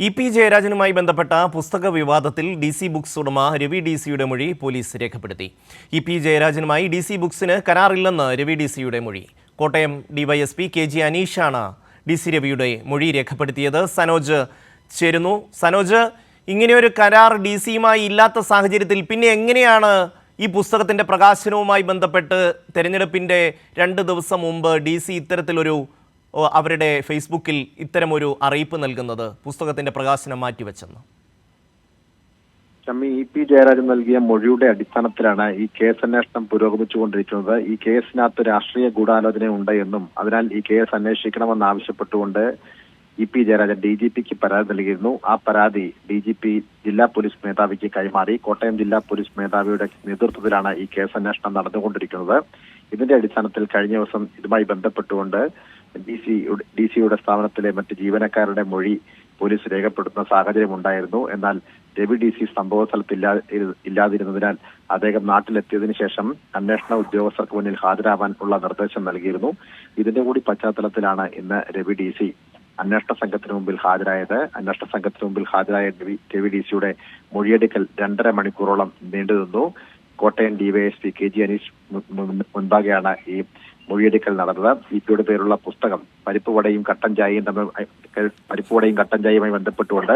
E P ജയരാജനുമായി ബന്ധപ്പെട്ട പുസ്തക വിവാദത്തിൽ ഡി സി ബുക്സ് ഉടമ രവി ഡി സിയുടെ മൊഴി പോലീസ് രേഖപ്പെടുത്തി. ഇ പി ജയരാജനുമായി ഡി സി ബുക്സിന് കരാറില്ലെന്ന് രവി ഡി സിയുടെ മൊഴി. കോട്ടയം ഡിവൈഎസ്പി കെ ജി അനീഷാണ് ഡി സി രവിയുടെ മൊഴി രേഖപ്പെടുത്തിയത്. സനോജ് ചേരുന്നു. സനോജ് ഇങ്ങനെയൊരു കരാർ ഡി സിയുമായി ഇല്ലാത്ത സാഹചര്യത്തിൽ പിന്നെ എങ്ങനെയാണ് ഈ പുസ്തകത്തിന്റെ പ്രകാശനവുമായി ബന്ധപ്പെട്ട് തെരഞ്ഞെടുപ്പിന്റെ രണ്ട് ദിവസം മുമ്പ് ഡി സി ഇത്തരത്തിലൊരു അവരുടെ ഫേസ്ബുക്കിൽ ഇത്തരമൊരു അറിയിപ്പ് നൽകുന്നത് പുസ്തകത്തിന്റെ പ്രകാശനം മാറ്റിവെച്ചെന്ന്. ഷമ്മി ഇ പി ജയരാജൻ നൽകിയ മൊഴിയുടെ അടിസ്ഥാനത്തിലാണ് ഈ കേസ് അന്വേഷണം പുരോഗമിച്ചുകൊണ്ടിരിക്കുന്നത്. ഈ കേസിനകത്ത് രാഷ്ട്രീയ ഗൂഢാലോചന ഉണ്ട് എന്നും അതിനാൽ ഈ കേസ് അന്വേഷിക്കണമെന്ന് ആവശ്യപ്പെട്ടുകൊണ്ട് E P Jayarajan D G പിക്ക് പരാതി നൽകിയിരുന്നു. ആ പരാതി ഡി ജി പി ജില്ലാ പോലീസ് മേധാവിക്ക് കൈമാറി. കോട്ടയം ജില്ലാ പോലീസ് മേധാവിയുടെ നേതൃത്വത്തിലാണ് ഈ കേസ് അന്വേഷണം നടന്നുകൊണ്ടിരിക്കുന്നത്. ഇതിന്റെ അടിസ്ഥാനത്തിൽ കഴിഞ്ഞ ദിവസം ഇതുമായി ബന്ധപ്പെട്ടുകൊണ്ട് ഡി സി ഡി സിയുടെ സ്ഥാപനത്തിലെ മറ്റ് ജീവനക്കാരുടെ മൊഴി പോലീസ് രേഖപ്പെടുത്തുന്ന സാഹചര്യം ഉണ്ടായിരുന്നു. എന്നാൽ രവി ഡി സി സംഭവ സ്ഥലത്ത് ഇല്ലാതിരുന്നതിനാൽ അദ്ദേഹം നാട്ടിലെത്തിയതിനു ശേഷം അന്വേഷണ ഉദ്യോഗസ്ഥർക്ക് മുന്നിൽ ഹാജരാവാൻ ഉള്ള നിർദ്ദേശം നൽകിയിരുന്നു. ഇതിന്റെ കൂടി പശ്ചാത്തലത്തിലാണ് ഇന്ന് രവി ഡി സി അന്വേഷണ സംഘത്തിന് മുമ്പിൽ ഹാജരായത്. അന്വേഷണ സംഘത്തിന് മുമ്പിൽ ഹാജരായ രവി ഡി സിയുടെ മൊഴിയെടുക്കൽ രണ്ടര മണിക്കൂറോളം നീണ്ടുനിന്നു. Kottayam DYSP K G Aneesh മുൻപാകെയാണ് ഈ മൊഴിയെടുക്കൽ നടന്നത്. ഇ പിയുടെ പേരുള്ള പുസ്തകം പരിപ്പ് വടയും കട്ടൻ ചായയും തമ്മിൽ പരിപ്പ് വടയും കട്ടൻ ചായയുമായി ബന്ധപ്പെട്ടുകൊണ്ട്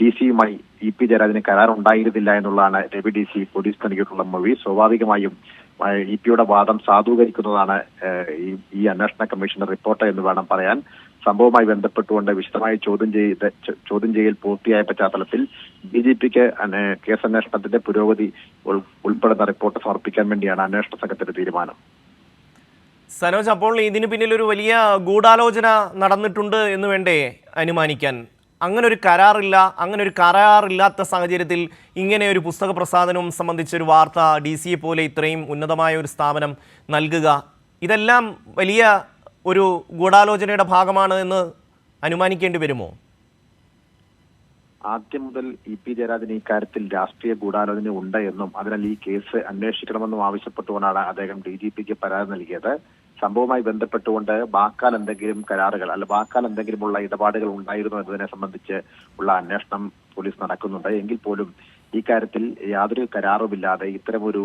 ഡി സിയുമായി ഇ പി ജയരാജന് കരാർ ഉണ്ടായിരുന്നില്ല എന്നുള്ളതാണ് രവി ഡി സി പോലീസ് നൽകിയിട്ടുള്ള മൊഴി. സ്വാഭാവികമായും ഇ പിയുടെ വാദം സാധൂകരിക്കുന്നതാണ് ഈ അന്വേഷണ കമ്മീഷന്റെ റിപ്പോർട്ട് എന്ന് വേണം പറയാൻ. സംഭവവുമായി ബന്ധപ്പെട്ടുകൊണ്ട് വിശദമായി ചോദ്യം ചെയ്ത് ചോദ്യം ചെയ്യൽ പൂർത്തിയായ പശ്ചാത്തലത്തിൽ ബി ജെ പിക്ക് കേസ് അന്വേഷണത്തിന്റെ പുരോഗതി ഉൾ- ഉൾപ്പെടുന്ന റിപ്പോർട്ട് സമർപ്പിക്കാൻ വേണ്ടിയാണ് അന്വേഷണ സംഘത്തിന്റെ തീരുമാനം. സനോജ് അപ്പോൾ ഇതിന് പിന്നിൽ ഒരു വലിയ ഗൂഢാലോചന നടന്നിട്ടുണ്ട് എന്ന് വേണ്ടേ അനുമാനിക്കാൻ? അങ്ങനെ ഒരു കരാറില്ല അങ്ങനെ ഒരു കരാറില്ലാത്ത സാഹചര്യത്തിൽ ഇങ്ങനെ ഒരു പുസ്തക പ്രസാധനവും സംബന്ധിച്ചൊരു വാർത്ത ഡി സിയെ പോലെ ഇത്രയും ഉന്നതമായ ഒരു സ്ഥാപനം നൽകുക ഇതെല്ലാം വലിയ ഒരു ഗൂഢാലോചനയുടെ ഭാഗമാണ് എന്ന് അനുമാനിക്കേണ്ടി വരുമോ? ആദ്യം മുതൽ ഇ പി ജയരാജൻ കാര്യത്തിൽ രാഷ്ട്രീയ ഗൂഢാലോചന ഉണ്ട് എന്നും അതിനാൽ ഈ കേസ് അന്വേഷിക്കണമെന്നും ആവശ്യപ്പെട്ടുകൊണ്ടാണ് അദ്ദേഹം ഡി ജി പിക്ക് പരാതി നൽകിയത്. സംഭവവുമായി ബന്ധപ്പെട്ടുകൊണ്ട് വാക്കാൽ എന്തെങ്കിലും കരാറുകൾ അല്ല വാക്കാൽ എന്തെങ്കിലുമുള്ള ഇടപാടുകൾ ഉണ്ടായിരുന്നു എന്നതിനെ സംബന്ധിച്ച് ഉള്ള അന്വേഷണം പോലീസ് നടക്കുന്നുണ്ട്. എങ്കിൽ പോലും ഈ കാര്യത്തിൽ യാതൊരു കരാറുമില്ലാതെ ഇത്തരമൊരു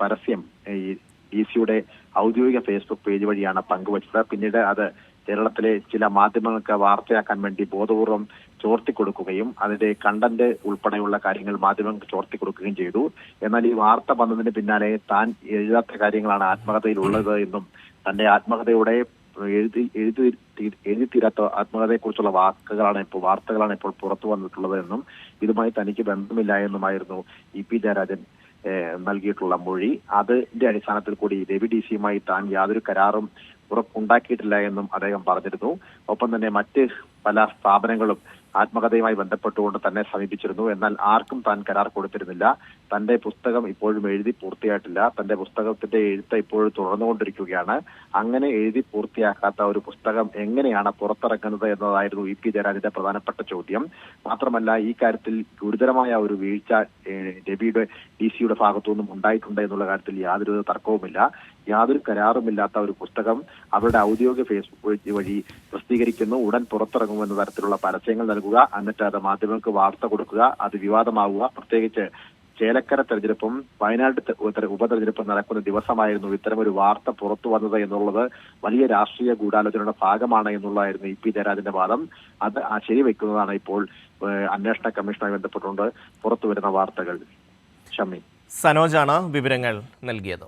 പരസ്യം ഈ ഡി സിയുടെ ഔദ്യോഗിക ഫേസ്ബുക്ക് പേജ് വഴിയാണ് പങ്കുവച്ചത്. പിന്നീട് അത് കേരളത്തിലെ ചില മാധ്യമങ്ങൾക്ക് വാർത്തയാക്കാൻ വേണ്ടി ബോധപൂർവം ചോർത്തി കൊടുക്കുകയും അതിന്റെ കണ്ടന്റ് ഉൾപ്പെടെയുള്ള കാര്യങ്ങൾ മാധ്യമങ്ങൾക്ക് ചോർത്തി കൊടുക്കുകയും ചെയ്തു. എന്നാൽ ഈ വാർത്ത വന്നതിന് പിന്നാലെ താൻ എഴുതാത്ത കാര്യങ്ങളാണ് ആത്മകഥയിലുള്ളത് എന്നും തന്റെ ആത്മകഥയുടെ എഴുതി എഴുതി എഴുതി തീരാത്ത ആത്മകഥയെ കുറിച്ചുള്ള വാക്കുകളാണ് ഇപ്പോൾ വാർത്തകളാണ് ഇപ്പോൾ പുറത്തു വന്നിട്ടുള്ളത് എന്നും ഇതുമായി തനിക്ക് ബന്ധമില്ല എന്നുമായിരുന്നു ഇ പി ജയരാജൻ നൽകിയിട്ടുള്ള മൊഴി. അതിന്റെ അടിസ്ഥാനത്തിൽ കൂടി രവി ഡി സിയുമായി താൻ യാതൊരു കരാറും ഉറപ്പുണ്ടാക്കിയിട്ടില്ല എന്നും അദ്ദേഹം പറഞ്ഞിരുന്നു. ഒപ്പം തന്നെ മറ്റ് പല സ്ഥാപനങ്ങളും ആത്മകഥയുമായി ബന്ധപ്പെട്ടുകൊണ്ട് തന്നെ സമീപിച്ചിരുന്നു. എന്നാൽ ആർക്കും താൻ കരാർ കൊടുത്തിരുന്നില്ല. തന്റെ പുസ്തകം ഇപ്പോഴും എഴുതി പൂർത്തിയായിട്ടില്ല. തന്റെ പുസ്തകത്തിന്റെ എഴുത്ത് ഇപ്പോഴും തുടർന്നുകൊണ്ടിരിക്കുകയാണ് അങ്ങനെ എഴുതി പൂർത്തിയാക്കാത്ത ഒരു പുസ്തകം എങ്ങനെയാണ് പുറത്തിറക്കുന്നത് എന്നതായിരുന്നു ഇ പി ജയരാജന്റെ പ്രധാനപ്പെട്ട ചോദ്യം. മാത്രമല്ല ഈ കാര്യത്തിൽ ഗുരുതരമായ ഒരു വീഴ്ച രവിയുടെ ഡി സിയുടെ ഭാഗത്തുനിന്നും ഉണ്ടായിട്ടുണ്ട് എന്നുള്ള കാര്യത്തിൽ യാതൊരു തർക്കവുമില്ല. യാതൊരു കരാറുമില്ലാത്ത ഒരു പുസ്തകം അവരുടെ ഔദ്യോഗിക ഫേസ്ബുക്ക് വഴി- പ്രസിദ്ധീകരിക്കുന്നു. ഉടൻ പുറത്തിറങ്ങുമെന്ന തരത്തിലുള്ള പരസ്യങ്ങൾ നൽകുക എന്നിട്ട് അത് മാധ്യമങ്ങൾക്ക് വാർത്ത കൊടുക്കുക. അത് വിവാദമാവുക. പ്രത്യേകിച്ച് ചേലക്കര തെരഞ്ഞെടുപ്പും വയനാട് ഉപതെരഞ്ഞെടുപ്പും നടക്കുന്ന ദിവസമായിരുന്നു ഇത്തരമൊരു വാർത്ത പുറത്തു വന്നത് എന്നുള്ളത് വലിയ രാഷ്ട്രീയ ഗൂഢാലോചനയുടെ ഭാഗമാണ് എന്നുള്ളതായിരുന്നു ഇ പി ജയരാജന്റെ വാദം. അത് ശരിവെക്കുന്നതാണ് ഇപ്പോൾ അന്വേഷണ കമ്മീഷനുമായി ബന്ധപ്പെട്ടുകൊണ്ട് പുറത്തു വരുന്ന വാർത്തകൾ. ഷമ്മി. സനോജാണ് വിവരങ്ങൾ നൽകിയത്.